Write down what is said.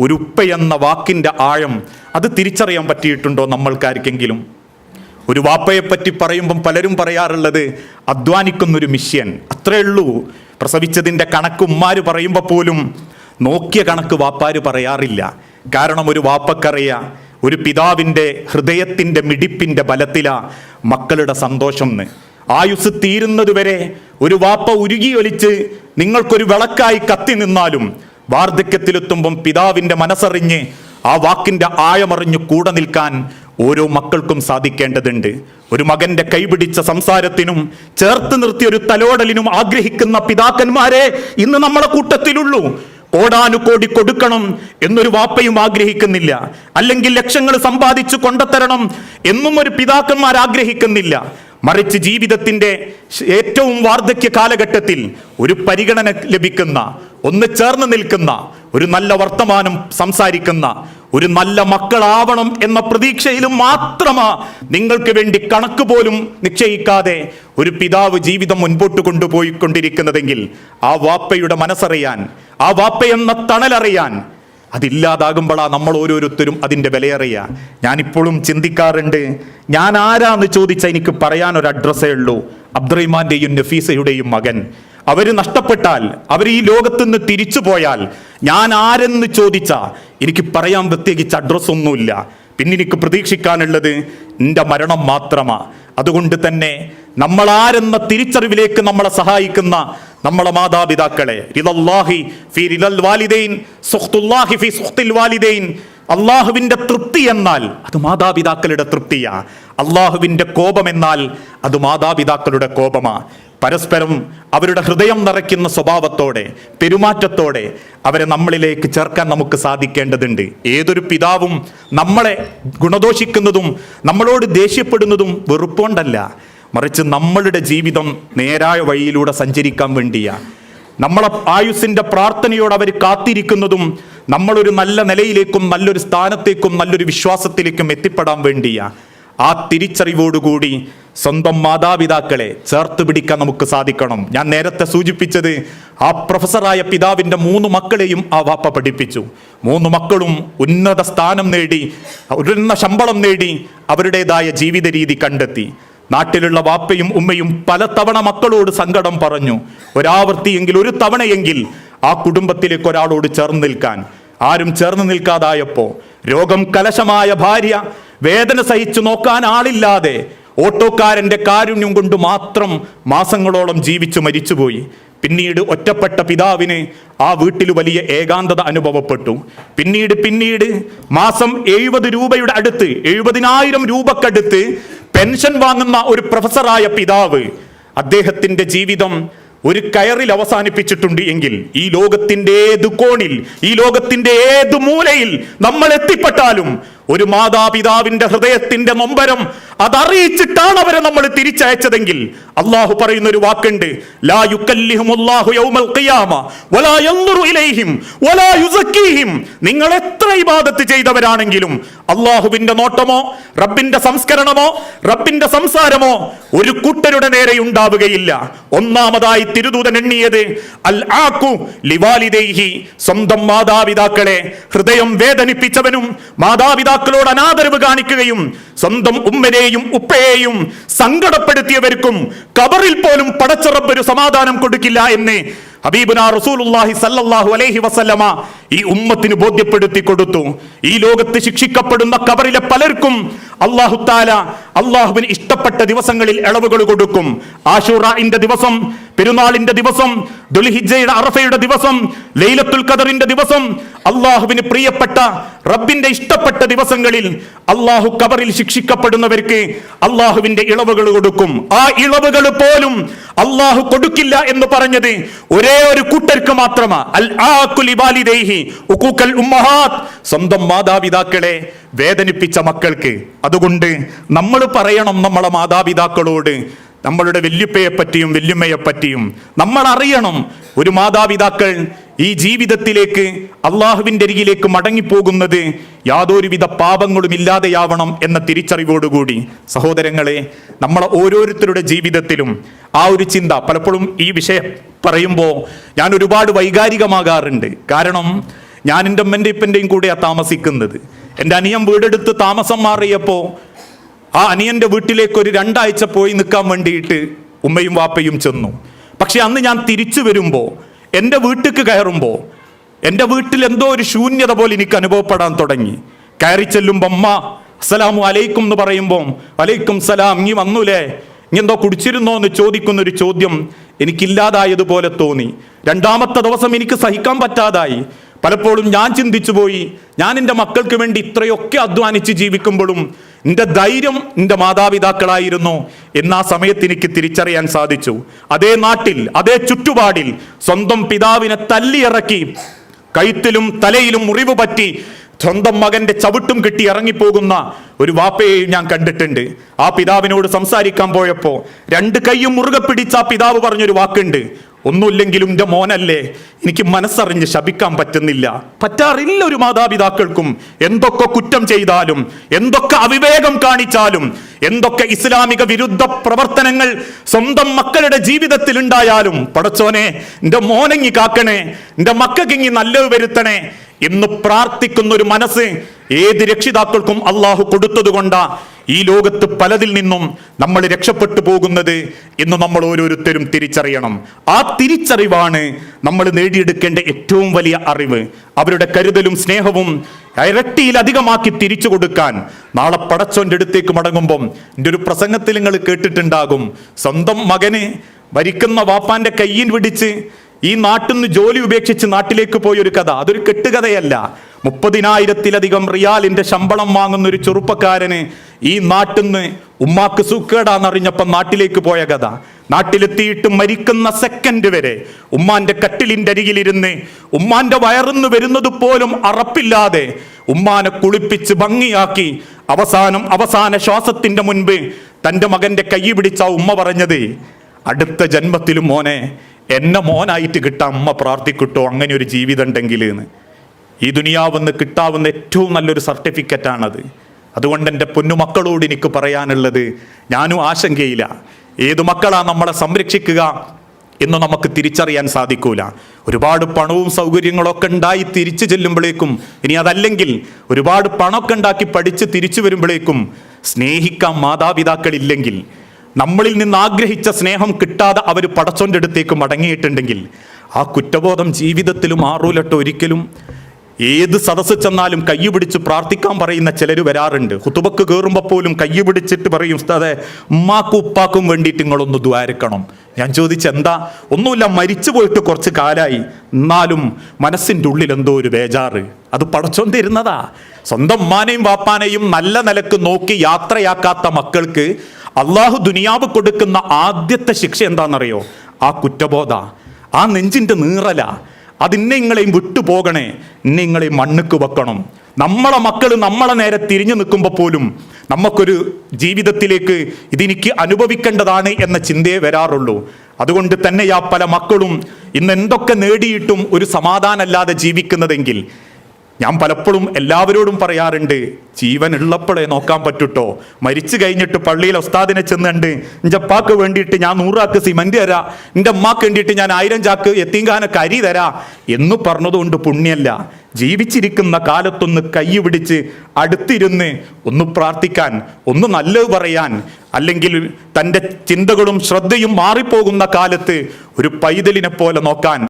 ഒരു ഉപ്പ എന്ന വാക്കിന്റെ ആഴം അത് തിരിച്ചറിയാൻ പറ്റിയിട്ടുണ്ടോ നമ്മൾക്കാർക്കെങ്കിലും? ഒരു വാപ്പയെപ്പറ്റി പറയുമ്പം പലരും പറയാറുള്ളത് അധ്വാനിക്കുന്നൊരു മിഷ്യൻ. അത്രേ ഉള്ളൂ. പ്രസവിച്ചതിന്റെ കണക്ക് ഉമ്മാര് പറയുമ്പോൾ പോലും നോക്കിയ കണക്ക് വാപ്പാര് പറയാറില്ല. കാരണം ഒരു വാപ്പക്കറിയ ഒരു പിതാവിന്റെ ഹൃദയത്തിന്റെ മിടിപ്പിന്റെ ബലത്തിലാ മക്കളുടെ സന്തോഷം എന്ന്. ആയുസ് തീരുന്നതുവരെ ഒരു വാപ്പ ഉരുകി ഒലിച്ച് നിങ്ങൾക്കൊരു വിളക്കായി കത്തി നിന്നാലും വാർദ്ധക്യത്തിലെത്തുമ്പം പിതാവിന്റെ മനസ്സറിഞ്ഞ് ആ വാക്കിന്റെ ആഴമറിഞ്ഞ് കൂടെ നിൽക്കാൻ ഓരോ മക്കൾക്കും സാധിക്കേണ്ടതുണ്ട്. ഒരു മകന്റെ കൈപിടിച്ച സംസാരത്തിനും ചേർത്ത് നിർത്തിയ ഒരു തലോടലിനും ആഗ്രഹിക്കുന്ന പിതാക്കന്മാരെ ഇന്ന് നമ്മളെ കൂട്ടത്തിലുള്ളൂ. കോടാനുകോടി കൊടുക്കണം എന്നൊരു വാപ്പയും ആഗ്രഹിക്കുന്നില്ല. അല്ലെങ്കിൽ ലക്ഷങ്ങൾ സമ്പാദിച്ചു കൊണ്ടുത്തരണം എന്നും ഒരു പിതാക്കന്മാർ ആഗ്രഹിക്കുന്നില്ല. മറിച്ച് ജീവിതത്തിന്റെ ഏറ്റവും വാർദ്ധക്യ കാലഘട്ടത്തിൽ ഒരു പരിഗണന ലഭിക്കുന്ന ഒന്ന് ചേർന്ന് നിൽക്കുന്ന ഒരു നല്ല വർത്തമാനം സംസാരിക്കുന്ന ഒരു നല്ല മക്കളാവണം എന്ന പ്രതീക്ഷയിലും മാത്രമാ നിങ്ങൾക്ക് വേണ്ടി കണക്ക് പോലും നിശ്ചയിക്കാതെ ഒരു പിതാവ് ജീവിതം മുൻപോട്ട് കൊണ്ടുപോയി കൊണ്ടിരിക്കുന്നതെങ്കിൽ ആ വാപ്പയുടെ മനസ്സറിയാൻ ആ വാപ്പ എന്ന തണലറിയാൻ അതില്ലാതാകുമ്പോഴാ നമ്മൾ ഓരോരുത്തരും അതിന്റെ വിലയറിയുക. ഞാനിപ്പോഴും ചിന്തിക്കാറുണ്ട് ഞാൻ ആരാന്ന് ചോദിച്ചാൽ എനിക്ക് പറയാൻ ഒരു അഡ്രസ്സേ ഉള്ളൂ. അബ്ദുറഹിമാന്റെയും നഫീസയുടെയും മകൻ. അവർ നഷ്ടപ്പെട്ടാൽ അവർ ഈ ലോകത്തുനിന്ന് തിരിച്ചു പോയാൽ ഞാൻ ആരെന്ന് ചോദിച്ചാ എനിക്ക് പറയാൻ പ്രത്യേകിച്ച് അഡ്രസ്സൊന്നുമില്ല പിന്നെ എനിക്ക് പ്രതീക്ഷിക്കാനുള്ളത് എന്റെ മരണം മാത്രമാണ് അതുകൊണ്ട് തന്നെ നമ്മൾ നമ്മളാരെന്ന തിരിച്ചറിവിലേക്ക് നമ്മളെ സഹായിക്കുന്ന നമ്മളെ മാതാപിതാക്കളെ വാലിദൈൻ സുഖ്തുല്ലാഹി ഫി സുഖ്തിൽ വാലിദൈൻ. അള്ളാഹുവിന്റെ തൃപ്തി എന്നാൽ അത് മാതാപിതാക്കളുടെ തൃപ്തിയാ. അള്ളാഹുവിന്റെ കോപം എന്നാൽ അത് മാതാപിതാക്കളുടെ കോപമാണ് പരസ്പരം അവരുടെ ഹൃദയം നിറയ്ക്കുന്ന സ്വഭാവത്തോടെ പെരുമാറ്റത്തോടെ അവരെ നമ്മളിലേക്ക് ചേർക്കാൻ നമുക്ക് സാധിക്കേണ്ടതുണ്ട്. ഏതൊരു പിതാവും നമ്മളെ ഗുണദോഷിക്കുന്നതും നമ്മളോട് ദേഷ്യപ്പെടുന്നതും വെറുപ്പോണ്ടല്ല. മറിച്ച് നമ്മളുടെ ജീവിതം നേരായ വഴിയിലൂടെ സഞ്ചരിക്കാൻ വേണ്ടിയാണ് നമ്മളെ ആയുസിന്റെ പ്രാർത്ഥനയോട് അവർ കാത്തിരിക്കുന്നതും നമ്മളൊരു നല്ല നിലയിലേക്കും നല്ലൊരു സ്ഥാനത്തേക്കും നല്ലൊരു വിശ്വാസത്തിലേക്കും എത്തിപ്പെടാൻ വേണ്ടിയാ. ആ തിരിച്ചറിവോടുകൂടി സ്വന്തം മാതാപിതാക്കളെ ചേർത്ത് പിടിക്കാൻ നമുക്ക് സാധിക്കണം. ഞാൻ നേരത്തെ സൂചിപ്പിച്ചത് ആ പ്രൊഫസറായ പിതാവിന്റെ മൂന്ന് മക്കളെയും ആ വാപ്പ പഠിപ്പിച്ചു. മൂന്ന് മക്കളും ഉന്നത സ്ഥാനം നേടി ഉയർന്ന ശമ്പളം നേടി അവരുടേതായ ജീവിത രീതി കണ്ടെത്തി. നാട്ടിലുള്ള വാപ്പയും ഉമ്മയും പലതവണ മക്കളോട് സങ്കടം പറഞ്ഞു. ഒരാവർത്തിയെങ്കിൽ ഒരു തവണയെങ്കിൽ ആ കുടുംബത്തിലേക്ക് ഒരാളോട് ചേർന്ന് നിൽക്കാൻ. ആരും ചേർന്ന് നിൽക്കാതായപ്പോൾ രോഗം കലശമായ ഭാര്യ വേദന സഹിച്ചു നോക്കാൻ ആളില്ലാതെ ഓട്ടോക്കാരന്റെ കാരുണ്യം കൊണ്ട് മാത്രം മാസങ്ങളോളം ജീവിച്ചു മരിച്ചുപോയി. പിന്നീട് ഒറ്റപ്പെട്ട പിതാവിന് ആ വീട്ടിൽ വലിയ ഏകാന്തത അനുഭവപ്പെട്ടു. പിന്നീട് പിന്നീട് മാസം എഴുപത് രൂപയുടെ അടുത്ത് എഴുപതിനായിരം രൂപക്കടുത്ത് പെൻഷൻ വാങ്ങുന്ന ഒരു പ്രൊഫസറായ പിതാവ് അദ്ദേഹത്തിന്റെ ജീവിതം ഒരു കയറിൽ അവസാനിപ്പിച്ചിട്ടുണ്ട് എങ്കിൽ ഈ ലോകത്തിന്റെ ഏത് കോണിൽ ഈ ലോകത്തിന്റെ ഏത് മൂലയിൽ നമ്മൾ എത്തിപ്പെട്ടാലും ഒരു മാതാപിതാവിന്റെ ഹൃദയത്തിന്റെ നൊമ്പരം അതറിയിച്ചിട്ടാണ് അവരെ നമ്മൾ തിരിച്ചയച്ചതെങ്കിൽ അള്ളാഹു പറയുന്ന ഒരു വാക്കുണ്ട് ലാ യൗമൽ ഖിയാമ വലാ ഇലൈഹിം വലാ നിങ്ങൾ എത്ര ഇബാദത്ത് ചെയ്തവരാണെങ്കിലും അള്ളാഹുവിന്റെ നോട്ടമോ റബ്ബിന്റെ സംസ്കരണമോ റബ്ബിന്റെ സംസാരമോ ഒരു കൂട്ടരുടെ നേരെ ഉണ്ടാവുകയില്ല. ഒന്നാമതായി തിരുദൂതൻ എണ്ണിയത് അൽ ആക്കു ലിവാലിദൈഹി സ്വന്തം മാതാപിതാക്കളെ ഹൃദയം വേദനിപ്പിച്ചവനും മാതാപിതാക്കളോട് അനാദരവ് കാണിക്കുകയും സ്വന്തം ഉമ്മനെയും ഉപ്പയെയും സങ്കടപ്പെടുത്തിയവർക്കും കബറിൽ പോലും പടച്ചറബ് ഒരു സമാധാനം കൊടുക്കില്ല എന്ന് അലൈഹി വസല്ലമ ഈ ഉമ്മത്തിന് ബോധ്യപ്പെടുത്തി കൊടുത്തു. ഈ ലോകത്ത് ശിക്ഷിക്കപ്പെടുന്ന കബറിലെ പലർക്കും അള്ളാഹു താല അള്ളാഹുവിന് ഇഷ്ടപ്പെട്ട ദിവസങ്ങളിൽ ഇളവുകൾ കൊടുക്കും. ആഷുറന്റെ ദിവസം പെരുന്നാളിന്റെ ദിവസം ദുൽഹിജയുടെ അറഫയുടെ ദിവസം ലൈലത്തുൽ ഖദറിന്റെ ദിവസം അള്ളാഹുവിന് പ്രിയപ്പെട്ട റബ്ബിന്റെ ഇഷ്ടപ്പെട്ട ദിവസങ്ങളിൽ അള്ളാഹു കബറിൽ ശിക്ഷിക്കപ്പെടുന്നവർക്ക് അള്ളാഹുവിന്റെ ഇളവുകൾ കൊടുക്കും. ആ ഇളവുകൾ പോലും അള്ളാഹു കൊടുക്കില്ല എന്ന് പറഞ്ഞത് ഒരേ ഒരു കൂട്ടർക്ക് മാത്രമാ. സ്വന്തം മാതാപിതാക്കളെ വേദനിപ്പിച്ച മക്കൾക്ക്. അതുകൊണ്ട് നമ്മൾ പറയണം നമ്മളെ മാതാപിതാക്കളോട് നമ്മളുടെ വല്യുപ്പയെ പറ്റിയും പറ്റിയും നമ്മൾ അറിയണം. ഒരു മാതാപിതാക്കൾ ഈ ജീവിതത്തിലേക്ക് അള്ളാഹുവിന്റെ അരികിലേക്ക് മടങ്ങിപ്പോകുന്നത് യാതൊരുവിധ പാപങ്ങളും ഇല്ലാതെയാവണം എന്ന തിരിച്ചറിവോടുകൂടി. സഹോദരങ്ങളെ നമ്മളെ ഓരോരുത്തരുടെ ജീവിതത്തിലും ആ ഒരു ചിന്ത പലപ്പോഴും ഈ വിഷയം പറയുമ്പോൾ ഞാൻ ഒരുപാട് വൈകാരികമാകാറുണ്ട്. കാരണം ഞാൻ എന്റെ അമ്മന്റെ ഇപ്പന്റെയും കൂടെയാണ് താമസിക്കുന്നത്. എന്റെ അനിയം വീടെടുത്ത് താമസം മാറിയപ്പോൾ ആ അനിയന്റെ വീട്ടിലേക്ക് ഒരു രണ്ടാഴ്ച പോയി നിൽക്കാൻ വേണ്ടിയിട്ട് ഉമ്മയും വാപ്പയും ചെന്നു. പക്ഷെ അന്ന് ഞാൻ തിരിച്ചു വരുമ്പോൾ എന്റെ വീട്ടിലേക്ക് കയറുമ്പോൾ എന്റെ വീട്ടിൽ എന്തോ ഒരു ശൂന്യത പോലെ എനിക്ക് അനുഭവപ്പെടാൻ തുടങ്ങി. കയറി ചെല്ലുമ്പോൾ അമ്മ അസ്സലാമു അലൈക്കും എന്ന് പറയുമ്പോൾ അലൈക്കും സലാം നീ വന്നൂലേ? നീ എന്തോ കുടിച്ചിരുന്നോ? എന്ന് ചോദിക്കുന്ന ഒരു ചോദ്യം എനിക്കില്ലാതായതുപോലെ തോന്നി. രണ്ടാമത്തെ ദിവസം എനിക്ക് സഹിക്കാൻ പറ്റാതായി. പലപ്പോഴും ഞാൻ ചിന്തിച്ചു പോയി. ഞാൻ എന്റെ മക്കൾക്ക് വേണ്ടി ഇത്രയൊക്കെ അധ്വാനിച്ച് ജീവിക്കുമ്പോഴും എന്റെ ധൈര്യം എന്റെ മാതാപിതാക്കളായിരുന്നു ആ സമയത്ത് എനിക്ക് തിരിച്ചറിയാൻ സാധിച്ചു. അതേ നാട്ടിൽ അതേ ചുറ്റുപാടിൽ സ്വന്തം പിതാവിനെ തല്ലിയിറക്കി കഴുത്തിലും തലയിലും മുറിവ് പറ്റി സ്വന്തം മകന്റെ ചവിട്ടും കിട്ടി ഇറങ്ങിപ്പോകുന്ന ഒരു വാപ്പയെയും ഞാൻ കണ്ടിട്ടുണ്ട്. ആ പിതാവിനോട് സംസാരിക്കാൻ പോയപ്പോൾ രണ്ട് കൈയും മുറുകെ പിടിച്ച ആ പിതാവ് പറഞ്ഞൊരു വാക്കുണ്ട്. ഒന്നുമില്ലെങ്കിലും എന്റെ മോനല്ലേ. എനിക്ക് മനസ്സറിഞ്ഞ് ശപിക്കാൻ പറ്റുന്നില്ല. പറ്റാറില്ല ഒരു മാതാപിതാക്കൾക്കും എന്തൊക്കെ കുറ്റം ചെയ്താലും എന്തൊക്കെ അവിവേകം കാണിച്ചാലും എന്തൊക്കെ ഇസ്ലാമിക വിരുദ്ധ പ്രവർത്തനങ്ങൾ സ്വന്തം മക്കളുടെ ജീവിതത്തിൽ ഉണ്ടായാലും പടച്ചോനെ എന്റെ മോനെങ്ങി കാക്കണേ എന്റെ മക്കൾക്കിങ്ങി നല്ലത് വരുത്തണേ എന്ന് പ്രാർത്ഥിക്കുന്ന ഒരു മനസ്സ് ഏത് രക്ഷിതാക്കൾക്കും അള്ളാഹു കൊടുത്തതുകൊണ്ടാ ഈ ലോകത്ത് പലതിൽ നിന്നും നമ്മൾ രക്ഷപ്പെട്ടു പോകുന്നത് എന്ന് നമ്മൾ ഓരോരുത്തരും തിരിച്ചറിയണം. ആ തിരിച്ചറിവാണ് നമ്മൾ നേടിയെടുക്കേണ്ട ഏറ്റവും വലിയ അറിവ്. അവരുടെ കരുതലും സ്നേഹവും ഇരട്ടിയിലധികമാക്കി തിരിച്ചു കൊടുക്കാൻ നാളെ പടച്ചോന്റെ അടുത്തേക്ക് മടങ്ങുമ്പം എന്റെ ഒരു പ്രസംഗത്തിൽ നിങ്ങൾ കേട്ടിട്ടുണ്ടാകും. സ്വന്തം മകന് ഭരിക്കുന്ന വാപ്പാന്റെ കയ്യിൽ പിടിച്ച് ഈ നാട്ടിൽ നിന്ന് ജോലി ഉപേക്ഷിച്ച് നാട്ടിലേക്ക് പോയ ഒരു കഥ. അതൊരു കെട്ടുകഥയല്ല. മുപ്പതിനായിരത്തിലധികം റിയാലിന്റെ ശമ്പളം വാങ്ങുന്ന ഒരു ചെറുപ്പക്കാരന് ഈ നാട്ടിൽ നിന്ന് ഉമ്മാക്ക് സുഖേടാന്നറിഞ്ഞപ്പം നാട്ടിലേക്ക് പോയ കഥ. നാട്ടിലെത്തിയിട്ട് മരിക്കുന്ന സെക്കൻഡ് വരെ ഉമ്മാന്റെ കട്ടിലിന്റെ അരികിലിരുന്ന് ഉമ്മാന്റെ വയറുന്ന് വരുന്നത് പോലും അറപ്പില്ലാതെ ഉമ്മാനെ കുളിപ്പിച്ച് ഭംഗിയാക്കി അവസാനം അവസാന ശ്വാസത്തിന്റെ മുൻപ് തന്റെ മകന്റെ കൈ പിടിച്ച ഉമ്മ പറഞ്ഞത് അടുത്ത ജന്മത്തിലും മോനെ എന്നെ മോനായിട്ട് കിട്ടാൻ അമ്മ പ്രാർത്ഥിക്കിട്ടോ അങ്ങനെ ഒരു ജീവിതം ഉണ്ടെങ്കിൽ എന്ന് ഈ ദുനിയാവെന്ന് കിട്ടാവുന്ന ഏറ്റവും നല്ലൊരു സർട്ടിഫിക്കറ്റാണത്. അതുകൊണ്ട് എന്റെ പൊന്നുമക്കളോട് എനിക്ക് പറയാനുള്ളത് ഞാനും ആശങ്കയില്ല. ഏത് മക്കളാ നമ്മളെ സംരക്ഷിക്കുക എന്ന് നമുക്ക് തിരിച്ചറിയാൻ സാധിക്കൂല. ഒരുപാട് പണവും സൗകര്യങ്ങളൊക്കെ ഉണ്ടായി തിരിച്ചു ചെല്ലുമ്പോഴേക്കും ഇനി അതല്ലെങ്കിൽ ഒരുപാട് പണമൊക്കെ ഉണ്ടാക്കി പഠിച്ച് തിരിച്ചു വരുമ്പോഴേക്കും സ്നേഹിക്കാൻ മാതാപിതാക്കളില്ലെങ്കിൽ. നമ്മളിൽ നിന്ന് ആഗ്രഹിച്ച സ്നേഹം കിട്ടാതെ അവർ പടച്ചോന്റെ അടുത്തേക്ക് മടങ്ങിയിട്ടുണ്ടെങ്കിൽ ആ കുറ്റബോധം ജീവിതത്തിലും ആറൂലട്ട് ഒരിക്കലും ഏത് സദസ്സ് ചെന്നാലും കൈ പിടിച്ച് പ്രാർത്ഥിക്കാൻ പറയുന്ന ചിലർ വരാറുണ്ട്. ഹുത്തുബക്ക് കയറുമ്പോൾ പോലും കൈ പിടിച്ചിട്ട് പറയും ഉസ്താദെ ഉമ്മാക്കും ഉപ്പാക്കും വേണ്ടിയിട്ട് നിങ്ങളൊന്ന് ദ്വാരക്കണം. ഞാൻ ചോദിച്ച എന്താ ഒന്നുമില്ല മരിച്ചു പോയിട്ട് കുറച്ച് കാലായി. എന്നാലും മനസ്സിന്റെ ഉള്ളിൽ എന്തോ ഒരു ബേജാറ്. അത് പടച്ചോണ്ടിരുന്നതാ. സ്വന്തം ഉമ്മാനെയും വാപ്പാനെയും നല്ല നിലയ്ക്ക് നോക്കി യാത്രയാക്കാത്ത മക്കൾക്ക് അള്ളാഹു ദുനിയാവ് കൊടുക്കുന്ന ആദ്യത്തെ ശിക്ഷ എന്താണെന്നറിയോ? ആ കുറ്റബോധ. ആ നെഞ്ചിന്റെ നീറല. അതിന്നെ നിങ്ങളെയും വിട്ടുപോകണേ നിങ്ങളെ മണ്ണുക്ക് വെക്കണം. നമ്മളെ മക്കൾ നമ്മളെ നേരെ തിരിഞ്ഞു നിൽക്കുമ്പോൾ പോലും നമുക്കൊരു ജീവിതത്തിലേക്ക് ഇതെനിക്ക് അനുഭവിക്കേണ്ടതാണ് എന്ന ചിന്തയെ വരാറുള്ളൂ. അതുകൊണ്ട് തന്നെയാ പല മക്കളും ഇന്ന് എന്തൊക്കെ നേടിയിട്ടും ഒരു സമാധാനമല്ലാതെ ജീവിക്കുന്നതെങ്കിൽ ഞാൻ പലപ്പോഴും എല്ലാവരോടും പറയാറുണ്ട് ജീവൻ ഉള്ളപ്പോഴേ നോക്കാൻ പറ്റൂട്ടോ. മരിച്ചു കഴിഞ്ഞിട്ട് പള്ളിയിൽ ഒസ്താദിനെ ചെന്നുണ്ട് എന്റെ അപ്പാക്ക് വേണ്ടിയിട്ട് ഞാൻ നൂറാക്ക് സിമന്റ് തരാ. എന്റെ അമ്മാക്ക് വേണ്ടിയിട്ട് ഞാൻ ആയിരം ചാക്ക് എത്തിങ്കാന കരി തരാ. എന്ന് പറഞ്ഞതുകൊണ്ട് പുണ്യല്ല. ജീവിച്ചിരിക്കുന്ന കാലത്തൊന്ന് കൈ പിടിച്ച് അടുത്തിരുന്ന് ഒന്ന് പ്രാർത്ഥിക്കാൻ ഒന്ന് നല്ലത് പറയാൻ അല്ലെങ്കിൽ തന്റെ ചിന്തകളും ശ്രദ്ധയും മാറിപ്പോകുന്ന കാലത്ത് ഒരു പൈതലിനെ പോലെ നോക്കാൻ